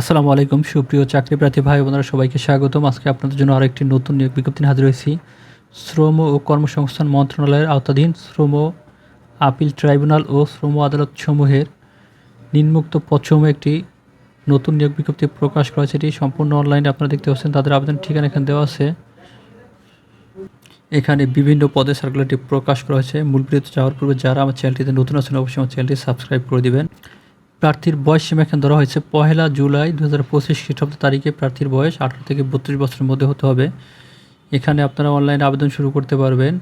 আসসালামু আলাইকুম, সুপ্রিয় চাকরি প্রার্থী ভাই বোনেরা, সবাইকে স্বাগতম। আজকে আপনাদের জন্য আরেকটি নতুন নিয়োগ বিজ্ঞপ্তি হাজির হয়েছি। শ্রম ও কর্মসংস্থান মন্ত্রণালয়ের আওতাধীন শ্রম আপিল ট্রাইব্যুনাল ও শ্রম আদালত সমূহের নিম্মুক্ত পদসমূহ একটি নতুন নিয়োগ বিজ্ঞপ্তি প্রকাশ করেছে এটি সম্পূর্ণ অনলাইনে আপনারা দেখতে পাচ্ছেন। তাদের আবেদন ঠিকানা এখানে দেওয়া আছে। এখানে বিভিন্ন পদে সার্কুলারটি প্রকাশ করা হয়েছে। মূল বিরতি যাওয়ার পূর্বে যারা আমার চ্যানেলটিতে নতুন আছেন, অবশ্যই আমার চ্যানেলটি সাবস্ক্রাইব করে দিবেন। প্রার্থীর বয়স সীমা এখানে ধরা হয়েছে পহেলা জুলাই দু হাজার পঁচিশ খ্রিস্টাব্দ তারিখে। প্রার্থীর বয়স আঠারো থেকে বত্রিশ বছরের মধ্যে হতে হবে। এখানে আপনারা অনলাইনে আবেদন শুরু করতে পারবেন।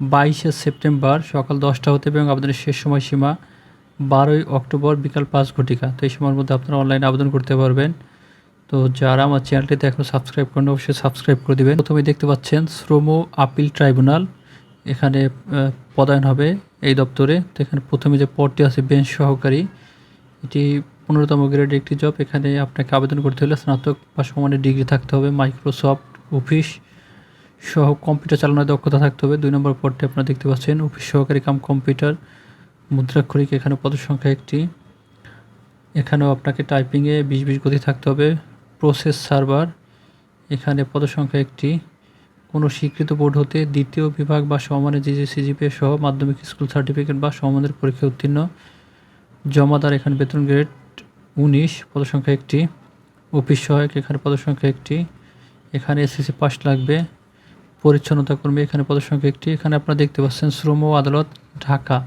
বাইশে সেপ্টেম্বর সকাল দশটা হতে এবং আবেদনের শেষ সময় সীমা বারোই অক্টোবর বিকাল পাঁচ ঘটিকা। তো এই সময়ের মধ্যে আপনারা অনলাইনে আবেদন করতে পারবেন। তো যারা আমার চ্যানেলটিতে এখনও সাবস্ক্রাইব করেন অবশ্যই সাবস্ক্রাইব করে দেবেন। প্রথমে দেখতে পাচ্ছেন, শ্রম আপিল ট্রাইব্যুনাল এখানে পদায়ন হবে এই দপ্তরে। তো এখানে প্রথমে যে পদটি আছে বেঞ্চ সহকারী। এটি পনেরোতম গ্রেড একটি জব এখানে আপনাকে আবেদন করতে হলে স্নাতক বা সমানের ডিগ্রি থাকতে হবে। মাইক্রোসফট অফিস সহ কম্পিউটার চালানোর দক্ষতা থাকতে হবে। দুই নম্বর পদটি আপনারা দেখতে পাচ্ছেন। অফিস সহকারী কাম কম্পিউটার মুদ্রাক্ষরিক এখানে পদের সংখ্যা একটি। এখানেও আপনাকে টাইপিংয়ে বিশ বিশ গতি থাকতে হবে। প্রসেস সার্ভার এখানে পদসংখ্যা একটি। কোনো স্বীকৃত বোর্ড হতে দ্বিতীয় বিভাগ বা সমমানের জিজি সিজিপি সহ মাধ্যমিক স্কুল সার্টিফিকেট বা সমানের পরীক্ষা উত্তীর্ণ। জমাদার এখানে বেতন গ্রেড উনিশ, পদসংখ্যা একটি। অফিস সহায়ক এখানে পদসংখ্যা একটি। এখানে এসএসসি পাস লাগবে। পরিচ্ছন্নতা কর্মী এখানে পদসংখ্যা একটি। এখানে আপনারা দেখতে পাচ্ছেন শ্রম আদালত ঢাকা।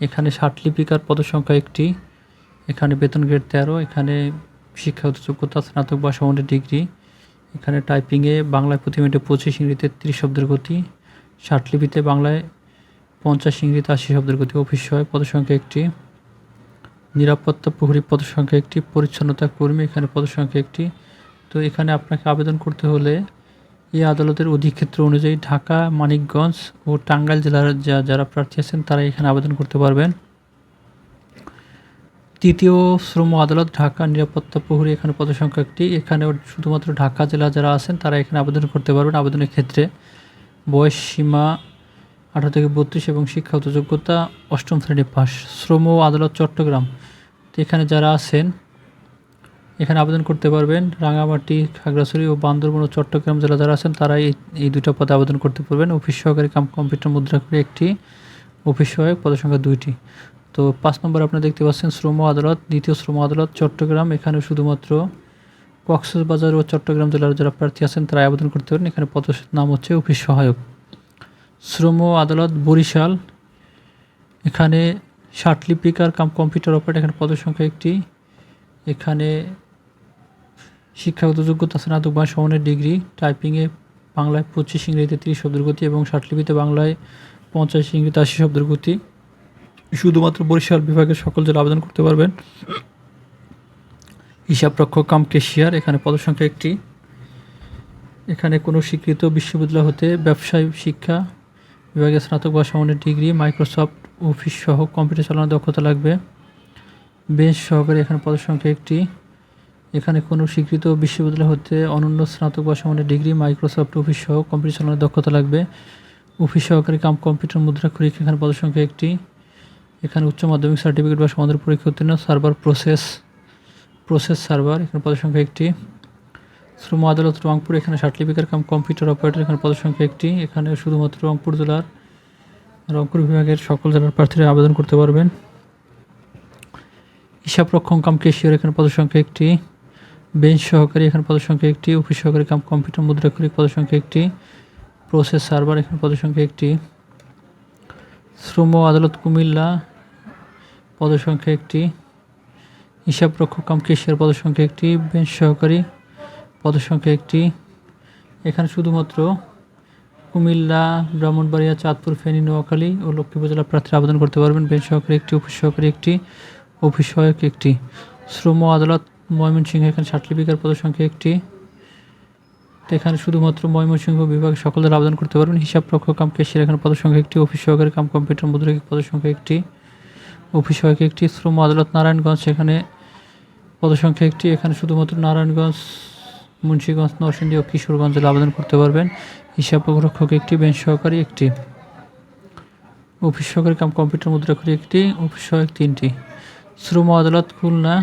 এখানে ষাট লিপিকার পদসংখ্যা একটি। এখানে বেতন গ্রেড তেরো। এখানে শিক্ষাগত যোগ্যতা স্নাতক বা সমানের ডিগ্রি। এখানে টাইপিংয়ে বাংলায় প্রতি মিনিটে পঁচিশ ইংরেজিতে তিরিশ শব্দের গতি। ষাট লিপিতে বাংলায় পঞ্চাশ ইংরেজিতে আশি শব্দের গতি। অফিস সহায়ক পদসংখ্যা একটি। নিরাপত্তা প্রহরী পদসংখ্যা একটি, পরিচ্ছন্নতা কর্মী এখানে পদসংখ্যা একটি। তো এখানে আপনাকে আবেদন করতে হলে এই আদালতের অধিক্ষেত্র অনুযায়ী ঢাকা, মানিকগঞ্জ ও টাঙ্গাইল জেলার যা, যারা প্রার্থী আছেন, তারা এখানে আবেদন করতে পারবেন। তৃতীয় শ্রম আদালত, ঢাকা নিরাপত্তা প্রহরী এখানে পদসংখ্যা একটি। এখানে শুধুমাত্র ঢাকা জেলা যারা আছেন, তারা এখানে আবেদন করতে পারবেন আবেদনের ক্ষেত্রে। বয়স সীমা আঠারো থেকে বত্রিশ এবং শিক্ষাগত যোগ্যতা অষ্টম শ্রেণি পাস শ্রম ও আদালত চট্টগ্রাম। তো এখানে যারা আছেন, এখানে আবেদন করতে পারবেন। রাঙামাটি, খাগড়াছড়ি ও বান্দরবন ও চট্টগ্রাম জেলা যারা আছেন তারা এই দুটো পদে আবেদন করতে পারবেন। অফিস সহকারী কাম, কম্পিউটার মুদ্রা করে একটি অফিস সহায়ক পদসংখ্যা দুইটি। তো পাঁচ নম্বর আপনারা দেখতে পাচ্ছেন, শ্রম আদালত, দ্বিতীয় শ্রম আদালত, চট্টগ্রাম। এখানে শুধুমাত্র কক্সবাজার ও চট্টগ্রাম জেলার যারা প্রার্থী আছেন তারা আবেদন করতে পারেন। এখানে পদ নাম হচ্ছে অফিস সহায়ক। শ্রম আদালত বরিশাল। এখানে ষাট লিপিকার কাম, কম্পিউটার অপারেট এখানে পদের সংখ্যা একটি। এখানে শিক্ষাগত যোগ্যতা স্নাতক বা সমানের ডিগ্রি। টাইপিংয়ে বাংলায় পঁচিশ ইংরেজিতে তিরিশ শব্দের গতি এবং ষাট লিপিতে বাংলায় পঞ্চাশ ইংরেজিতে আশি শব্দের গতি। শুধুমাত্র বরিশাল বিভাগের সকল জেলা আবেদন করতে পারবেন। হিসাব রক্ষক কাম কেশিয়ার এখানে পদসংখ্যা একটি। এখানে কোনো স্বীকৃত বিশ্ববিদ্যালয় হতে ব্যবসায়, শিক্ষা বিভাগে স্নাতক বা সমানের ডিগ্রি, মাইক্রোসফট অফিস সহ কম্পিউটার চালানোর দক্ষতা লাগবে। বেঞ্চ সহকারী এখানে পদসংখ্যা একটি। এখানে কোনো স্বীকৃত বিশ্ববিদ্যালয় হতে অনন্য স্নাতক বা সমানের ডিগ্রি, মাইক্রোসফট অফিস সহ কম্পিউটার চালানোর দক্ষতা লাগবে। অফিস সহকারী কাম কম্পিউটার মুদ্রা খরিক এখানে পদসংখ্যা একটি। এখানে উচ্চ মাধ্যমিক সার্টিফিকেট বা সমাধান পরীক্ষা উত্তীর্ণ, সার্ভার প্রসেস প্রসেস সার্ভার, এখানে পদসংখ্যা একটি। শ্রম আদালত রংপুর, এখানে লিপিকার কাম কম্পিউটার অপারেটর, এখানে পদসংখ্যা একটি। এখানে শুধুমাত্র রংপুর জেলার, রংপুর বিভাগের সকল জেলার প্রার্থীরা আবেদন করতে পারবেন। হিসাব রক্ষণ কাম কেশিয়ার, এখানে পদসংখ্যা একটি। বেঞ্চ সহকারী, এখানে পদসংখ্যা একটি। অফিস সহকারী কাম কম্পিউটার মুদ্রাক্ষরিক, পদসংখ্যা একটি। প্রসেস সার্ভার, এখানে পদসংখ্যা একটি। শ্রম আদালত কুমিল্লা, পদসংখ্যা একটি। হিসাব রক্ষক কাম কেশিয়ার, পদসংখ্যা একটি। বেঞ্চ সহকারী পদসংখ্যা একটি। এখানে শুধুমাত্র কুমিল্লা, ব্রাহ্মণবাড়িয়া, চাঁদপুর, ফেনী, নোয়াখালী ও লক্ষ্মীপুর জেলার প্রার্থীরা আবেদন করতে পারবেন। বেঞ্চ সহকারী একটি, অফিস সহকারী একটি, অফিস সহায়ক একটি। শ্রম আদালত ময়মনসিংহ, এখানে লিপিকার পদসংখ্যা একটি। এখানে শুধুমাত্র ময়মনসিংহ বিভাগে সকলের আবেদন করতে পারবেন। হিসাব রক্ষক কাম কেশিয়ার এখানে পদসংখ্যা একটি, অফিস সহকারী কাম কম্পিউটার, মুদ্রিক পদসংখ্যা একটি, অফিস সহায়ক একটি। শ্রম আদালত নারায়ণগঞ্জ, এখানে পদসংখ্যা একটি। এখানে শুধুমাত্র নারায়ণগঞ্জ মুন্সীগঞ্জ, নরসিংদী ও কিশোরগঞ্জ জেলা আবেদন করতে পারবেন। হিসাব রক্ষক একটি বেঞ্চ সহকারী একটি অফিস সহকারী কাম কম্পিউটার মুদ্রাক্ষরী একটি অফিস সহায়ক তিনটি। শ্রম আদালত, খুলনা,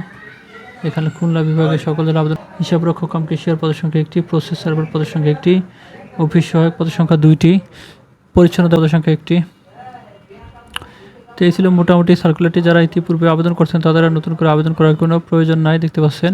এখানে খুলনা বিভাগের সকলের আবেদন হিসাব রক্ষক কাম কেশিয়ার পদের সংখ্যা একটি প্রসেস সার্ভার পদের সংখ্যা একটি অফিস সহায়ক পদের সংখ্যা দুইটি পরিচ্ছন্নতা পদের সংখ্যা একটি। তো এই ছিল মোটামুটি সার্কুলারটি যারা ইতিপূর্বে আবেদন করছেন, তাদের নতুন করে আবেদন করার কোনো প্রয়োজন নাই, দেখতে পাচ্ছেন।